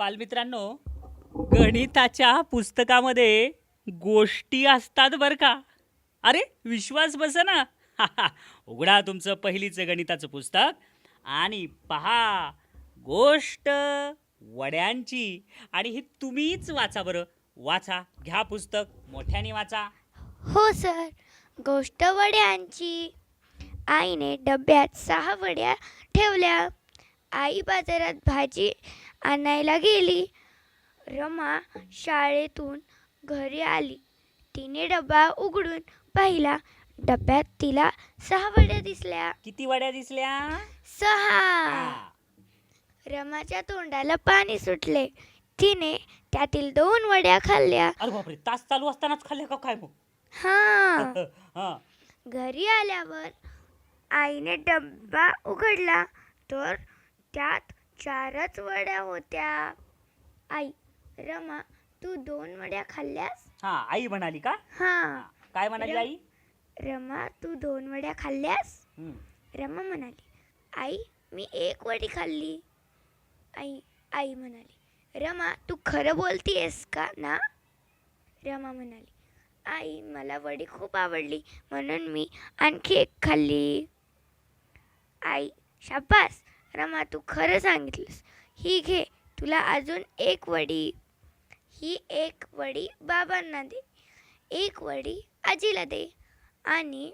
बालमित्रांनो गणिताच्या पुस्तकामध्ये गोष्टी असतात बरं का. अरे विश्वास बसा ना. उघडा तुमचं पहिलीचं गणिताचं पुस्तक आणि पहा गोष्ट वड्यांची. आणि ही तुम्हीच वाचा बरं. वाचा घ्या पुस्तक मोठ्याने वाचा. हो सर. गोष्ट वड्यांची. आईने डब्यात सहा वड्या ठेवल्या. आई बाजारात भाजी आणायला गेली. रमा शाळेतून घरी आली. तिने डबा उघडून पाहिला. डब्यात तिला सहा वड्या दिसल्या. किती वड्या दिसल्या? सहा. रमाच्या तोंडाला पाणी सुटले. तिने त्यातील दोन वड्या खाल्ल्या. अरे बापरे तास चालू असतानाच खाल्ल्या का काय मग? हा. हा. घरी आल्यावर आईने डब्बा उघडला. तर त्यात चारच वड्या होत्या. आई रमा तू दोन वड्या खाल्ल्यास? हा आई म्हणाली का? हा. काय म्हणाली आई? रमा तू दोन वड्या खाल्ल्यास? हम्म. रमा म्हणाली आई मी एक वडी खाल्ली. आई आई म्हणाली रमा तू खरं बोलतीयस का ना? रमा म्हणाली आई मला वडी खूप आवडली म्हणून मी आणखी एक खाल्ली. आई शाबास. रमा तू खरं सांगितलंस. ही घे तुला अजून एक वडी. ही एक वडी बाबांना दे. एक वडी आजीला दे. आणि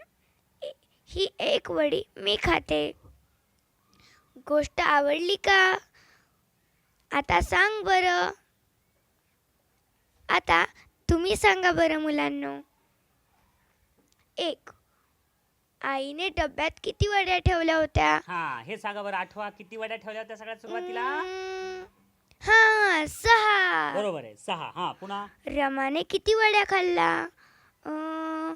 ही एक वडी मी खाते. गोष्ट आवडली का? आता सांग बरं. आता तुम्ही सांगा बरं मुलांनो. एक आईने डब्यात किती वड्या ठेवल्या होत्या? हा हे सांगा बरं आठवा किती वड्या ठेवल्या होत्या सगळ्यात सुरुवातीला? हम्म, हा सहा. बरोबर आहे सहा. हा पुन्हा? रमाने किती वड्या खाल्ला अं,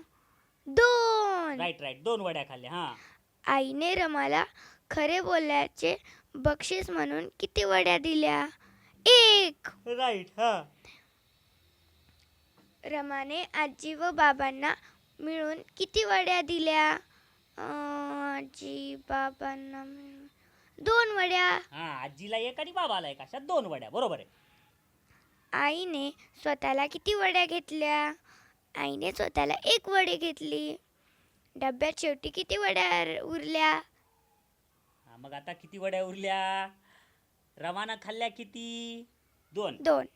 दोन. Right right. दोन वड्या खाल्ल्या हा. आईने रमाला खरे बोलल्याचे बक्षीस म्हणून किती वड्या दिल्या? एक. राईट हा. रमाने आजी व बाबांना मिळून किती वड्या दिल्या? आजी बाबांना मिळून दोन वड्या. हा आजीला एक आणि बाबाला एक अशा दोन वड्या बरोबर आहे. आईने स्वतःला किती वड्या घेतल्या? आईने स्वतःला एक वडी घेतली. डब्यात शेवटी किती वड्या उरल्या? हा, मग आता किती वड्या उरल्या? रवाना खाल्ल्या किती? दोन. दोन.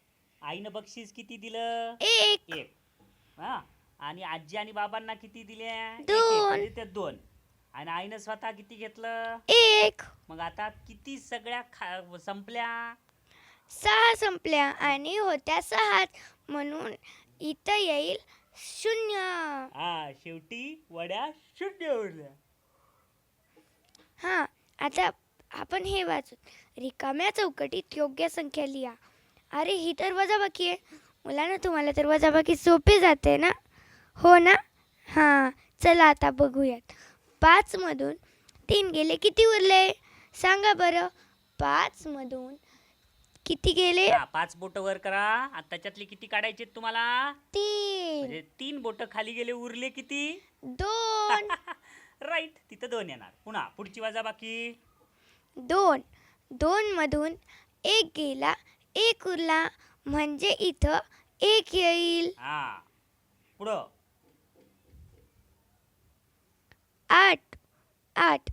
आईनं बक्षीस किती दिलं? एक. एक. हा आणि आजी आणि बाबांना किती दिल्या? एक- एक, दोन. म्हणजे ते दोन. आणि आईनं स्वतः किती घेतलं? एक. मग आता किती सगळ्या खा संपल्या? सहा संपल्या आणि होत्या सहाच म्हणून इथं येईल शून्य. हा शेवटी वड्या शून्य उरल्या. हां आता आपण हे वाचू रिकाम्या चौकटीत योग्य संख्या लिहा. अरे ही तर वजाबाकी आहे. मुलांना तुम्हाला तर वजाबाकी सोपी जाते ना? हो ना? हां चला आता बघूयात. पाचमधून तीन गेले. किती उरले? सांगा बरं. पाचमधून किती गेले? हा, पाच बोट वर करा. आता त्याच्यातले किती काढायचे तुम्हाला? तीन. म्हणजे तीन बोट खाली गेले उरले किती? दोन. राईट तिथं दोन येणार. पुन्हा पुढची वाजा बाकी. दोन. दोन मधून एक गेला एक उरला. म्हणजे इथं एक येईल. हा. पुढं. आठ आठ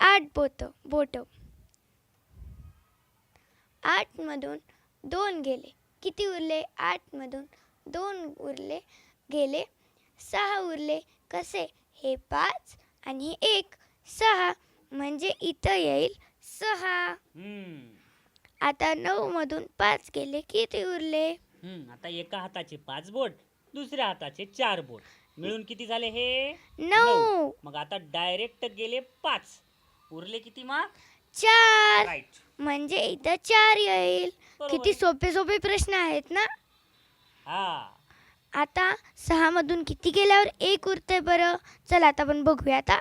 आठ बोट बोट. आठमधून दोन गेले. किती उरले? आठमधून दोन उरले गेले. सहा उरले. कसे? हे पाच आणि एक. सहा म्हणजे इथं येईल सहा. आता नऊमधून पाच गेले. किती उरले? हम्म आता एका हाताचे पाच बोट दुसऱ्या हाताचे चार बोट. मिळून किती झाले हे? नऊ. मग आता डायरेक्ट गेले पाच. उरले किती मग चार. राईट म्हणजे इथं चार येईल. बरोबर किती आहे. सोपे सोपे प्रश्न आहेत ना? हा. आता सहामधून किती गेल्यावर एक उरतंय बरं? चला आता आपण बघूया आता.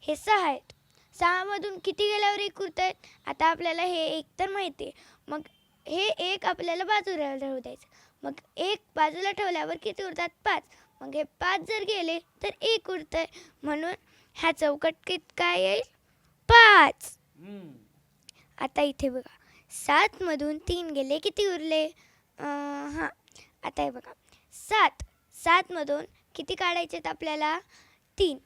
हे सहा आहेत. सहामधून किती गेल्यावर एक उरतंय? आता आपल्याला हे एक तर माहिती आहे. मग हे एक आपल्याला बाजूला ठेवू द्यायचं. मग एक बाजूला ठेवल्यावर किती उरतात? पाच. मग हे पाच जर गेले तर एक उरतंय. म्हणून ह्या चौकटीत काय येईल? पाच. आता इथे बघा. सातमधून तीन गेले किती उरले? हां. आता हे बघा. सात. सातमधून किती काढायचे आहेत आपल्याला? तीन.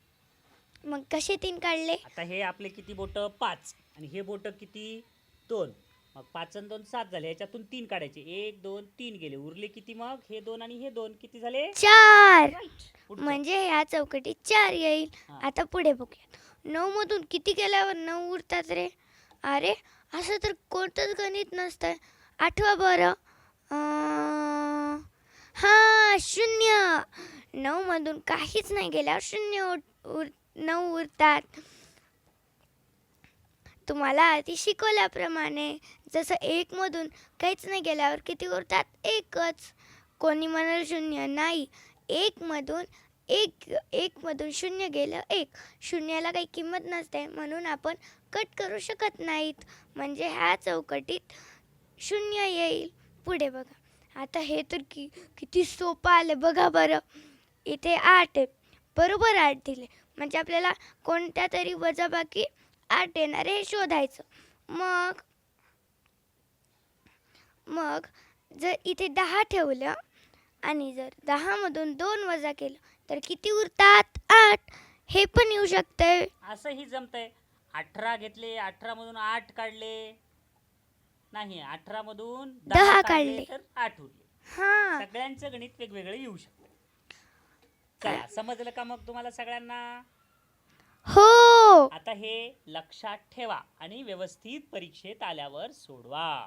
मग कसे तीन काढले? आता हे आपले किती बोटं? पाच. आणि हे बोटं किती? दोन. मग पाच आणि दोन सात झाले याच्यातून तीन काढायचे. एक दोन तीन गेले. उरले किती मग? हे दोन आणि हे दोन. किती झाले? चार. पुढचं. म्हणजे ह्या चौकटीत चार येईल. हा. आता पुढे बघूया नऊ मधून किती गेल्यावर नऊ उरतात रे? अरे असं तर कोणतंच गणित नसतंय. आठवा बरं. अं, हा शून्य. नऊ मधून काहीच नाही गेल्यावर शून्य उर- उर नऊ उरतात. तुम्हाला आधी शिकवल्याप्रमाणे जसं एकमधून काहीच नाही गेल्यावर किती उरतात? एकच. कोणी म्हणाल शून्य नाही. एकमधून एक एकमधून शून्य गेलं एक. शून्याला काही किंमत नसते म्हणून आपण कट करू शकत नाहीत. म्हणजे ह्या चौकटीत शून्य येईल. पुढे बघा. आता हे तर की किती सोपं आलं बघा बरं. इथे आठ आहे. बरोबर आठ दिले. म्हणजे आपल्याला कोणत्या तरी वजाबाकी आठ येणार हे शोधायचं. मग मग जर इथे दहा ठेवलं आणि जर दहामधून दोन वजा केलं तर किती उरतात? आठ. हे पण येऊ शकतंय. असंही जमतंय. अठरा घेतले अठरा मधून आठ काढले. नाही अठरा मधून दहा काढले. तर आठ उरले. हां. सगळ्यांचं गणित वेगवेगळं येऊ शकतं. चला समजलं का मग तुम्हाला सगळ्यांना? हो. हो. आता हे लक्षात ठेवा आणि व्यवस्थित परीक्षेत आल्यावर सोडवा.